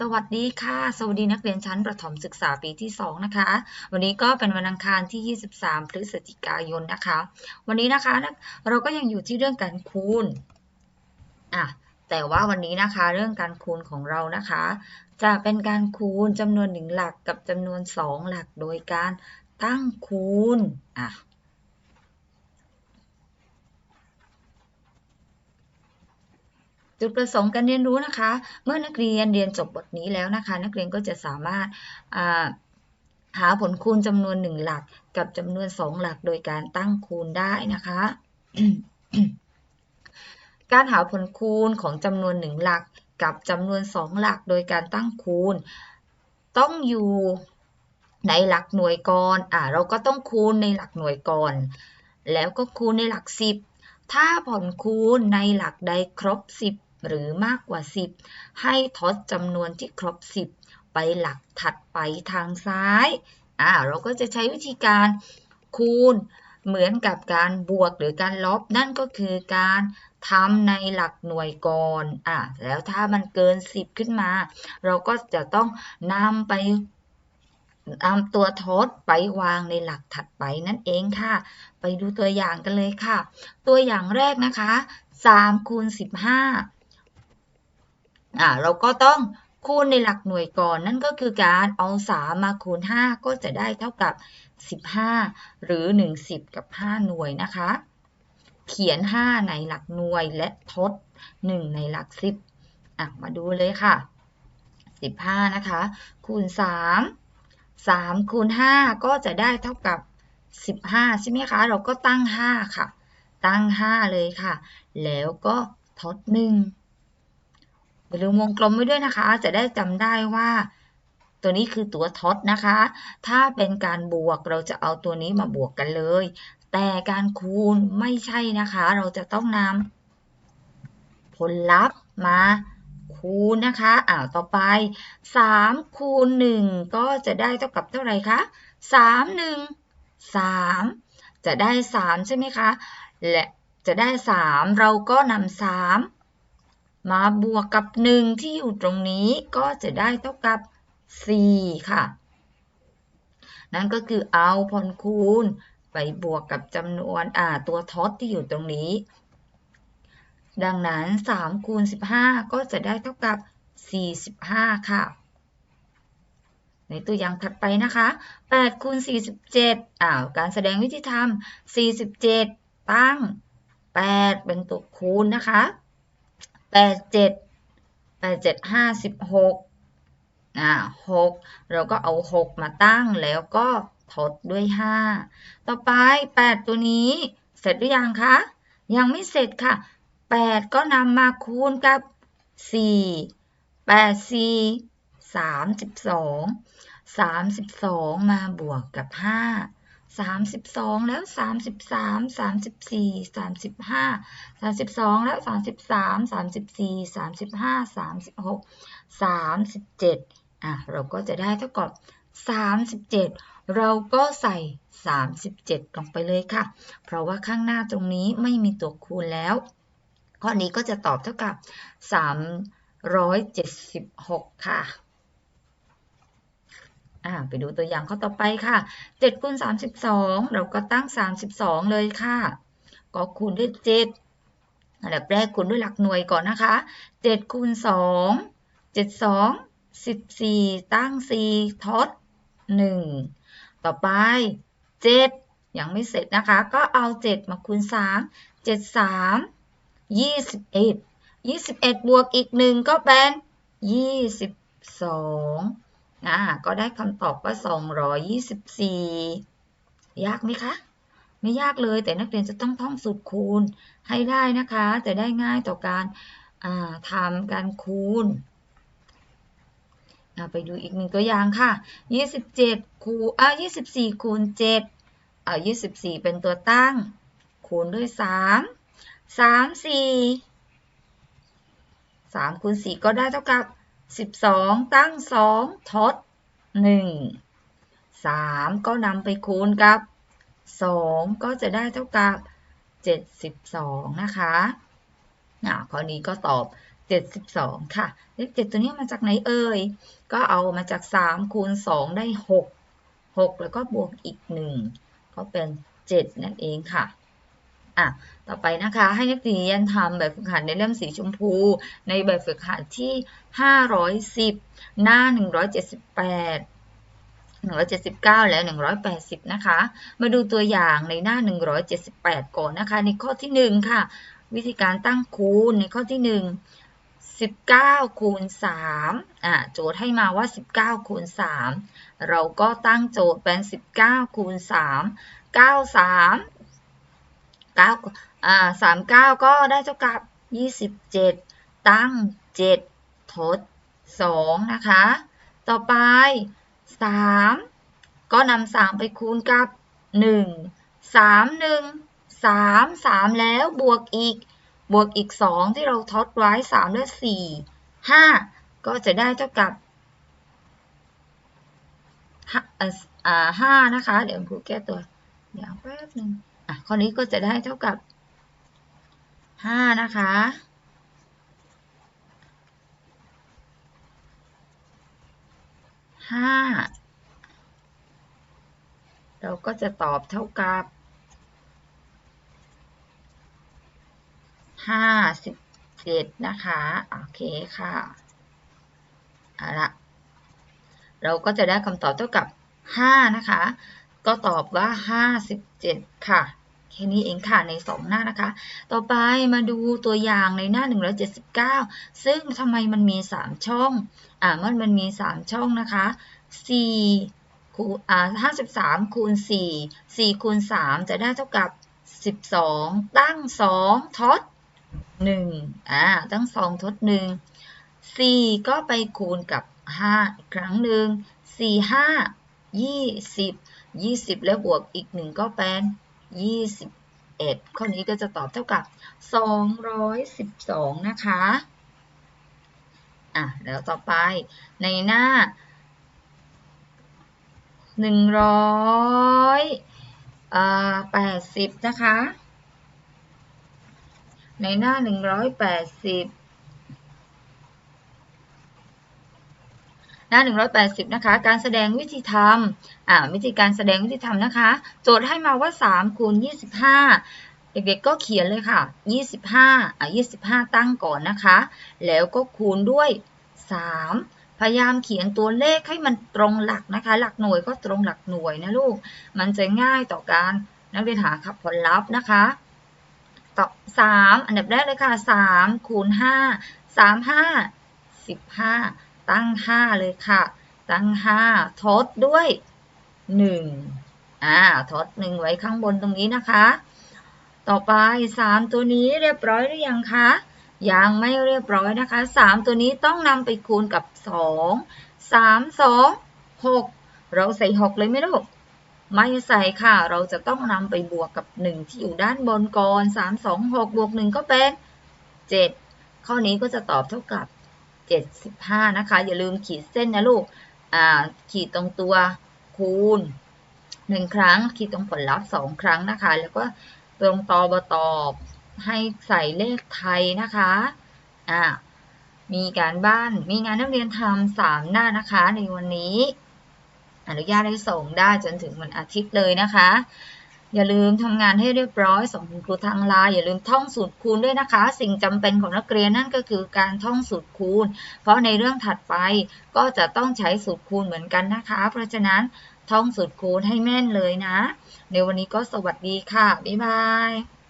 สวัสดีค่ะ สวัสดีนักเรียนชั้นประถมศึกษาปีที่ 2 นะคะ วันนี้ก็เป็นวันอังคารที่ 23 พฤศจิกายนนะคะ วันนี้นะคะเราก็ยังอยู่ที่เรื่องการคูณอะแต่ว่าวันนี้นะคะเรื่องการคูณของเรานะคะ จะเป็นการคูณจำนวนหนึ่งหลักกับจำนวน 2 หลักโดยการตั้งคูณอะ จุดประสงค์การเรียนรู้นะคะ เมื่อนักเรียนเรียนจบบทนี้แล้วนะคะ นักเรียนก็จะสามารถหาผลคูณจำนวนหนึ่งหลักกับจำนวนสองหลักโดยการตั้งคูณได้นะคะ การหาผลคูณของจำนวนหนึ่งหลักกับจำนวนสองหลักโดยการตั้งคูณ ต้องอยู่ในหลักหน่วยก่อนอ่าเราก็ต้องคูณในหลักหน่วยก่อน แล้วก็คูณในหลักสิบถ้าผลคูณในหลักใดครบสิบ หรือมากกว่า 10 ให้ทดจำนวนที่ครบ 10 ไปหลักถัดไปทางซ้ายอ่าเราก็จะใช้วิธีการคูณเหมือนกับการบวกหรือการลบ นั่นก็คือการทำในหลักหน่วยก่อนอ่าแล้วถ้ามันเกิน 10 ขึ้นมา เราก็จะต้องนำไปนำตัวทดไปวางในหลักถัดไปนั่นเองค่ะ ไปดูตัวอย่างกันเลยค่ะ ตัวอย่างแรกนะคะ3คูณ15 อ่าเราก็ต้องคูณในหลักหน่วยก่อน นั่นก็คือการเอา 3 มาคูณ 5 ก็จะได้เท่ากับ 15 หรือ 1 0 กับ 5 หน่วยนะคะ เขียน 5 ในหลักหน่วยและทด 1 ในหลัก 10อะมาดูเลยค่ะ 15 นะคะ คูณ 3 3 คูณ 5 ก็จะได้เท่ากับ 15 ใช่ไหมคะ เราก็ตั้ง 5 ค่ะ ตั้ง 5 เลยค่ะ แล้วก็ทด 1 อย่าลืมวงกลมไว้ด้วยนะคะ จะได้จำได้ว่า ตัวนี้คือตัวทดนะคะ ถ้าเป็นการบวกเราจะเอาตัวนี้มาบวกกันเลย แต่การคูณไม่ใช่นะคะ เราจะต้องนำผลลัพธ์มาคูณนะคะอ่าต่อไป 3 คูณ 1 ก็จะได้เท่ากับเท่าไหร่คะ 3 1 3 จะได้ 3 ใช่ไหมคะ และจะได้ 3 เราก็นำ3 มาบวกกับ 1 ที่อยู่ตรงนี้ก็จะได้เท่ากับ 4 ค่ะ นั่นก็คือเอาผลคูณไปบวกกับจำนวนอ่าตัวทดที่อยู่ตรงนี้ ดังนั้น3คูณ15 ก็จะได้เท่ากับ 45 ค่ะ ในตัวอย่างถัดไปนะคะ8คูณ47อ่าวการแสดงวิธีทำ47 ตั้ง 8 เป็นตัวคูณนะคะ แปดเจ็ดแปดเจ็ดห้าสิบหกอ่าหกเราก็เอาหกมาตั้งแล้วก็ทดด้วยห้าต่อไปแปดตัวนี้เสร็จหรือยังคะ ยังไม่เสร็จค่ะแปดก็นำมาคูณกับสี่แปดสี่สามสิบสองสามสิบสองมาบวกกับห้า 32แล้ว33 34 35 32แล้ว33 34 35 36 37อะเราก็จะได้เท่ากับ37เราก็ใส่ 37 ลงไปเลยค่ะ เพราะว่าข้างหน้าตรงนี้ไม่มีตัวคูณแล้ว ข้อนี้ก็จะตอบเท่ากับ 376 ค่ะ อ่าไปดูตัวอย่างข้อต่อไปค่ะ7คูณ32 เราก็ตั้ง 32 เลยค่ะ ก็คูณด้วย7อันดับแรกคูณด้วยหลักหน่วยก่อนนะคะ7คูณ2 7 2 14 ตั้ง 4 ทด 1 ต่อไป 7 ยังไม่เสร็จนะคะ ก็เอา 7 มาคูณ 3 7 3 21 21 บวกอีก 1 ก็เป็น 22 อ่าก็ได้คำตอบว่า 224 ยากไหมคะ ไม่ยากเลยแต่นักเรียนจะต้องท่องสูตรคูณให้ได้นะคะ จะได้ง่ายต่อการทำการคูณไปดูอีกหนึ่งตัวอย่างค่ะ 27 คูณอ่า24 คูณ7อ่า24 เป็นตัวตั้ง คูณด้วย 3 3 4 3คูณ4ก็ได้เท่ากับ 12 ตั้ง 2 ทด 1 3 ก็นำไปคูณกับ 2 ก็จะได้เท่ากับ 72 นะคะอะข้อนี้ก็ตอบ 72 ค่ะ เลข 7 ตัวนี้มาจากไหนเอ่ย ก็เอามาจาก 3 คูณ 2 ได้ 6 6 แล้วก็บวกอีก 1 ก็เป็น 7 นั่นเองค่ะ อะต่อไปนะคะ ให้นักเรียนทำแบบฝึกหัดในเล่มสีชมพู ในแบบฝึกหัดที่ 510 หน้า 178 179 และ 180 นะคะ มาดูตัวอย่างในหน้า 178 ก่อนนะคะ ในข้อที่ 1 ค่ะ วิธีการตั้งคูณในข้อที่ 1 19คูณ3อะโจทย์ให้มาว่า 19คูณ3เราก็ตั้งโจทย์เป็น 19คูณ3 93 9อ่า39ก็ได้เท่ากับ27ตั้ง7ทด2นะคะ ต่อไป3ก็นำ3ไปคูณกับ1 3 1 3 3แล้วบวกอีก บวกอีก2ที่เราทดไว้3และ4 5ก็จะได้เท่ากับห้านะคะ เดี๋ยวครูแก้ตัวเดี๋ยวแป๊บหนึ่ง อะข้อนี้ก็จะได้เท่ากับ5นะคะ ห้า เราก็จะตอบเท่ากับห้าสิบเจ็ดนะคะ โอเคค่ะเอาละเราก็จะได้คำตอบเท่ากับห้านะคะ ก็ตอบว่าห้าสิบเจ็ดค่ะ แค่นี้เองค่ะในสองหน้านะคะ ต่อไปมาดูตัวอย่างในหน้า 179 ซึ่งทำไมมันมี 3 ช่อง อ่ามันมันมี 3 ช่องนะคะ4คูณอ่า53 คูณ 4 4 คูณ 3 จะได้เท่ากับ 12 ตั้ง 2 ทด 1 อ่า ตั้ง 2 ทด 1 4 ก็ไปคูณกับ 5 อีกครั้งหนึ่ง4 5 20 20 แล้วบวกอีก 1 ก็เป็น21 ข้อนี้ก็จะตอบเท่ากับ 212 นะคะ อะ แล้วต่อไปในหน้า 180 นะคะ ในหน้า 180 หน้า 180 นะคะ การแสดงวิธีทำอ่าวิธีการแสดงวิธีทำนะคะ โจทย์ให้มาว่า 3 คูณ 25 เด็กๆก็เขียนเลยค่ะ 25อะ25 ตั้งก่อนนะคะ แล้วก็คูณด้วย 3พยายามเขียนตัวเลขให้มันตรงหลักนะคะ หลักหน่วยก็ตรงหลักหน่วยนะลูก มันจะง่ายต่อการนักเรียนหาผลลัพธ์นะคะ ต่อ3อันดับแรกเลยค่ะ3คูณ5 3 5 15 ตั้ง 5 เลยค่ะ ตั้ง 5 ทดด้วย1อ่าทด1ไว้ข้างบนตรงนี้นะคะ ต่อไป 3 ตัวนี้เรียบร้อยหรือยังคะยังไม่เรียบร้อยนะคะ 3 ตัวนี้ต้องนำไปคูณกับ 2 3 2 6 เราใส่ 6 เลยไหมลูกไม่ใส่ค่ะ เราจะต้องนำไปบวกกับ 1 ที่อยู่ด้านบนก่อน 3 2 6 บวก 1 ก็เป็น 7 ข้อนี้ก็จะตอบเท่ากับ 75 นะคะ อย่าลืมขีดเส้นนะลูก อ่า ขีดตรงตัวคูณ 1 ครั้ง ขีดตรงผลลัพธ์ 2 ครั้งนะคะ แล้วก็ตรงตอบตอบให้ใส่เลขไทยนะคะ อ่า มีการบ้าน มีงานนักเรียนทำสามหน้านะคะในวันนี้ อนุญาตให้ส่งได้จนถึงวันอาทิตย์เลยนะคะ อย่าลืมทำงานให้เรียบร้อยส่งคุณครูทางไลน์อย่าลืมท่องสูตรคูณด้วยนะคะ สิ่งจำเป็นของนักเรียนนั่นก็คือการท่องสูตรคูณ เพราะในเรื่องถัดไปก็จะต้องใช้สูตรคูณเหมือนกันนะคะ เพราะฉะนั้นท่องสูตรคูณให้แม่นเลยนะ ในวันนี้ก็สวัสดีค่ะ บ๊ายบาย